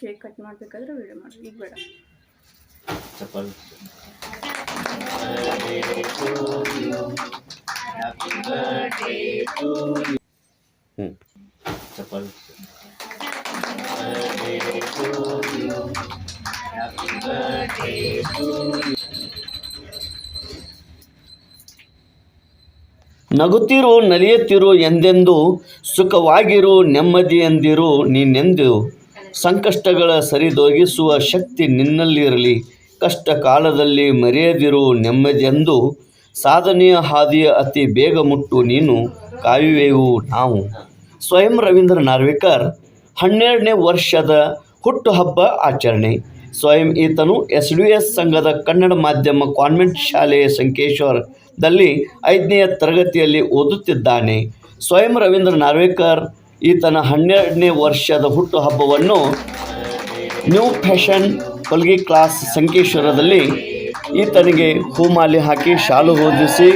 Cake cut ಮಾಡಬೇಕಾದ್ರೆ video ಮಾಡಿ ಈಗ ಬೇಡ. ನಗುತ್ತಿರು ನಲಿಯುತ್ತಿರು ಎಂದೆಂದು ಸುಖವಾಗಿರು ನೆಮ್ಮದಿಯಂದಿರು ನೀನೆಂದು. ಸಂಕಷ್ಟಗಳ ಸರಿದೊಗಿಸುವ ಶಕ್ತಿ ನಿನ್ನಲ್ಲಿರಲಿ. ಕಷ್ಟ ಕಾಲದಲ್ಲಿ ಮರೆಯದಿರು ನೆಮ್ಮದಿಯೆಂದು ಸಾಧನೆಯ ಹಾದಿಯ ಅತಿ ಬೇಗ ಮುಟ್ಟು ನೀನು ಕಾಯುವೆವು ನಾವು. ಸ್ವಯಂ ರವೀಂದ್ರ ನಾರ್ವೇಕರ್, ಹನ್ನೆರಡನೇ ವರ್ಷದ ಹುಟ್ಟುಹಬ್ಬ ಆಚರಣೆ. ಸ್ವಯಂ ಈತನು ಎಸ್ ಡಿ ಎಸ್ ಸಂಘದ ಕನ್ನಡ ಮಾಧ್ಯಮ ಕಾನ್ವೆಂಟ್ ಶಾಲೆಯ ಸಂಕೇಶ್ವರದಲ್ಲಿ ಐದನೆಯ ತರಗತಿಯಲ್ಲಿ ಓದುತ್ತಿದ್ದಾನೆ. ಸ್ವಯಂ ರವೀಂದ್ರ ನಾರ್ವೇಕರ್ ಈತನ ಹನ್ನೆರಡನೇ ವರ್ಷದ ಹುಟ್ಟುಹಬ್ಬವನ್ನು ನ್ಯೂ ಫ್ಯಾಷನ್ ಹೊಲಿಗೆ ಕ್ಲಾಸ್ ಸಂಕೇಶ್ವರದಲ್ಲಿ ಈತನಿಗೆ ಹೂಮಾಲೆ ಹಾಕಿ ಶಾಲು ಹೊದಿಸಿ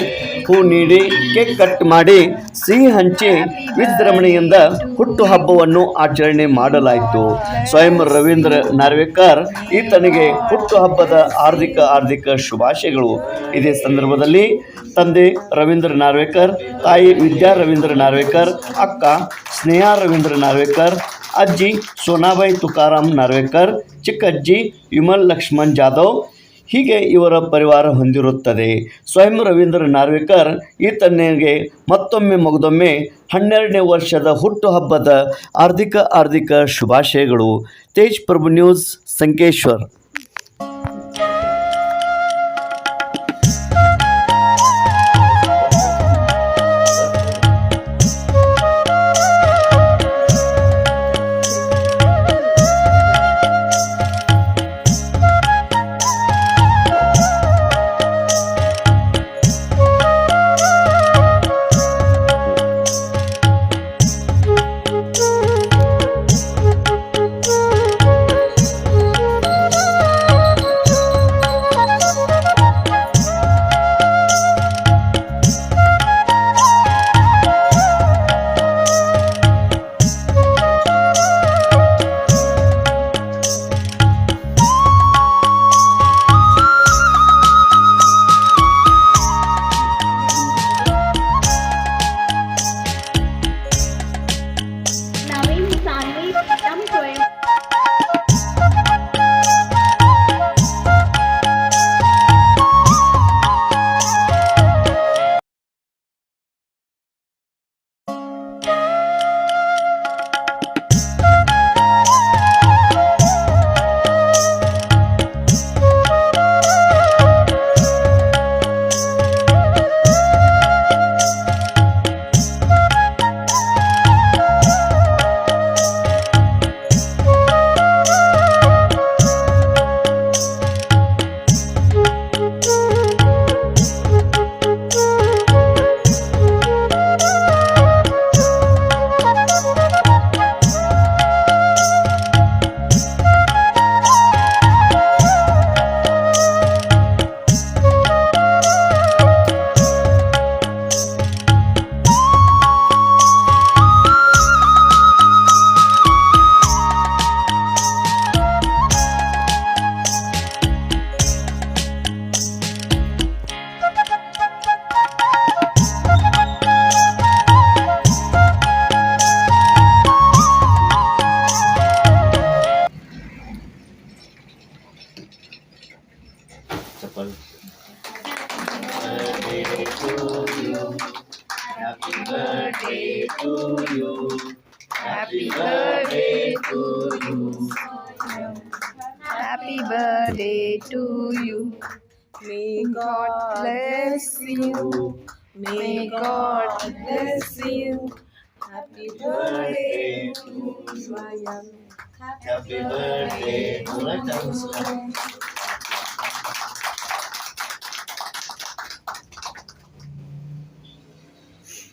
ಹೂ ನೀಡಿ ಕೇಕ್ ಕಟ್ ಮಾಡಿ ಸಿಹಿ ಹಂಚಿ ವಿಜೃಂಭಣೆಯಿಂದ ಹುಟ್ಟುಹಬ್ಬವನ್ನು ಆಚರಣೆ ಮಾಡಲಾಯಿತು. ಸ್ವಯಂ ರವೀಂದ್ರ ನಾರ್ವೇಕರ್ ಈತನಿಗೆ ಹುಟ್ಟುಹಬ್ಬದ ಹಾರ್ದಿಕ ಹಾರ್ದಿಕ ಶುಭಾಶಯಗಳು. ಇದೇ ಸಂದರ್ಭದಲ್ಲಿ ತಂದೆ ರವೀಂದ್ರ ನಾರ್ವೇಕರ್, ತಾಯಿ ವಿದ್ಯಾ ರವೀಂದ್ರ ನಾರ್ವೇಕರ್, ಅಕ್ಕ ಸ್ನೇಹ ರವೀಂದ್ರ ನಾರ್ವೇಕರ್, ಅಜ್ಜಿ ಸೋನಾಬಾಯಿ ತುಕಾರಾಮ್ ನಾರ್ವೇಕರ್, ಚಿಕ್ಕಜ್ಜಿ ವಿಮಲ್ ಲಕ್ಷ್ಮಣ್ ಜಾಧವ್ ಹೀಗೆ ಇವರ ಪರಿವಾರ ಹೊಂದಿರುತ್ತದೆ. ಸ್ವಯಂ ರವೀಂದ್ರ ನಾರ್ವೇಕರ್ ಈತನಿಗೆ ಮತ್ತೊಮ್ಮೆ ಮಗದೊಮ್ಮೆ ಹನ್ನೆರಡನೇ ವರ್ಷದ ಹುಟ್ಟುಹಬ್ಬದ ಆರ್ಥಿಕ ಆರ್ಥಿಕ ಶುಭಾಶಯಗಳು. Tej Prabhu news Sankeshwar. Happy birthday to you. Happy birthday to you. Happy birthday to you. Happy birthday to you. May God bless you. May God bless you. Happy birthday to you. Happy birthday to you.